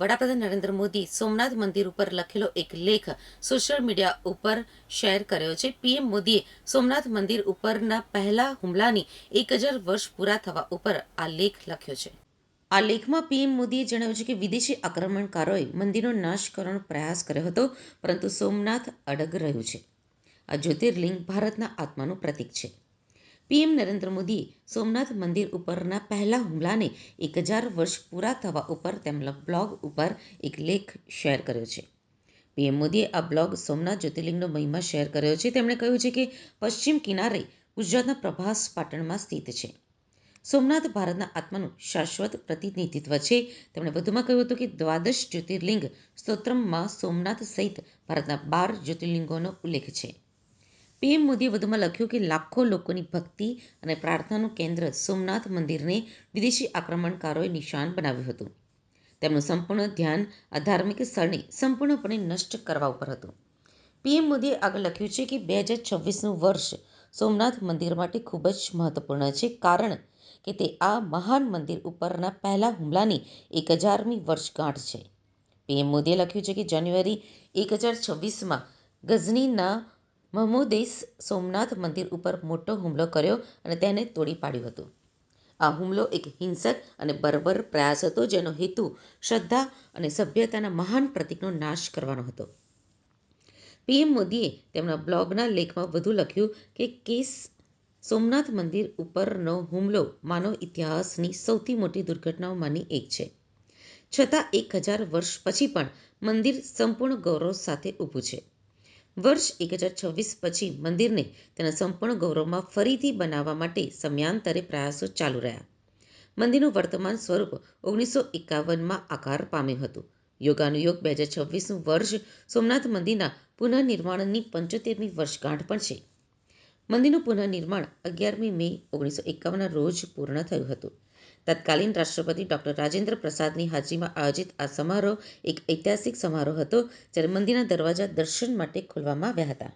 વડાપ્રધાન નરેન્દ્ર મોદી સોમનાથ મંદિર ઉપર લખેલો એક લેખ સોશિયલ મીડિયા ઉપર શેર કર્યો છે. પીએમ મોદીએ સોમનાથ મંદિર ઉપરના પહેલા હુમલાની એક હજાર વર્ષ પૂરા થવા ઉપર આ લેખ લખ્યો છે. આ લેખમાં પીએમ મોદીએ જણાવ્યું છે કે વિદેશી આક્રમણકારોએ મંદિરનો નાશ કરવાનો પ્રયાસ કર્યો હતો, પરંતુ સોમનાથ અડગ રહ્યું છે. આ જ્યોતિર્લિંગ ભારતના આત્માનું પ્રતીક છે. પીએમ નરેન્દ્ર મોદીએ સોમનાથ મંદિર ઉપરના પહેલા હુમલાને એક હજાર વર્ષ પૂરા થવા ઉપર તેમના બ્લોગ ઉપર એક લેખ શેર કર્યો છે. પીએમ મોદીએ આ બ્લોગ સોમનાથ જ્યોતિર્લિંગનો મહિમા શેર કર્યો છે. તેમણે કહ્યું છે કે પશ્ચિમ કિનારે ગુજરાતના પ્રભાસ પાટણમાં સ્થિત છે. સોમનાથ ભારતના આત્માનું શાશ્વત પ્રતિનિધિત્વ છે. તેમણે વધુમાં કહ્યું હતું કે દ્વાદશ જ્યોતિર્લિંગ સ્તોત્રમમાં સોમનાથ સહિત ભારતના બાર જ્યોતિર્લિંગોનો ઉલ્લેખ છે. પીએમ મોદીએ વધુમાં લખ્યું કે લાખો લોકોની ભક્તિ અને પ્રાર્થનાનું કેન્દ્ર સોમનાથ મંદિરને વિદેશી આક્રમણકારોએ નિશાન બનાવ્યું હતું. તેમનું સંપૂર્ણ ધ્યાન આ ધાર્મિક સ્થળને સંપૂર્ણપણે નષ્ટ કરવા ઉપર હતું. પીએમ મોદીએ આગળ લખ્યું છે કે બે હજાર છવ્વીસનું વર્ષ સોમનાથ મંદિર માટે ખૂબ જ મહત્વપૂર્ણ છે, કારણ કે તે આ મહાન મંદિર ઉપરના પહેલા હુમલાની એક હજારમી વર્ષગાંઠ છે. પીએમ મોદીએ લખ્યું છે કે જાન્યુઆરી એક હજાર છવ્વીસમાં ગઝનીના મહમૂદેસ સોમનાથ મંદિર ઉપર મોટો હુમલો કર્યો અને તેને તોડી પાડ્યું હતું. આ હુમલો એક હિંસક અને બર્બર પ્રયાસ હતો, જેનો હેતુ શ્રદ્ધા અને સભ્યતાના મહાન પ્રતીકનો નાશ કરવાનો હતો. પીએમ મોદીએ તેમના બ્લોગના લેખમાં વધુ લખ્યું કે, કેસ સોમનાથ મંદિર ઉપરનો હુમલો માનવ ઇતિહાસની સૌથી મોટી દુર્ઘટનાઓમાંની એક છે. છતાં એક હજાર વર્ષ પછી પણ મંદિર સંપૂર્ણ ગૌરવ સાથે ઊભું છે. વર્ષ એક હજાર છવ્વીસ પછી મંદિરને તેના સંપૂર્ણ ગૌરવમાં ફરીથી બનાવવા માટે સમયાંતરે પ્રયાસો ચાલુ રહ્યા. મંદિરનું વર્તમાન સ્વરૂપ ઓગણીસો એકાવનમાં આકાર પામ્યું હતું. યોગાનુયોગ બે હજાર છવ્વીસનું વર્ષ સોમનાથ મંદિરના પુનઃનિર્માણની પંચોતેરમી વર્ષગાંઠ પણ છે. મંદિરનું પુનઃનિર્માણ અગિયારમી મે ઓગણીસો એકાવનના રોજ પૂર્ણ થયું હતું. તત્કાલીન રાષ્ટ્રપતિ ડોક્ટર રાજેન્દ્ર પ્રસાદની હાજરીમાં આયોજિત આ સમારોહ એક ઐતિહાસિક સમારોહ હતો, જ્યારે મંદિરના દરવાજા દર્શન માટે ખોલવામાં આવ્યા હતા.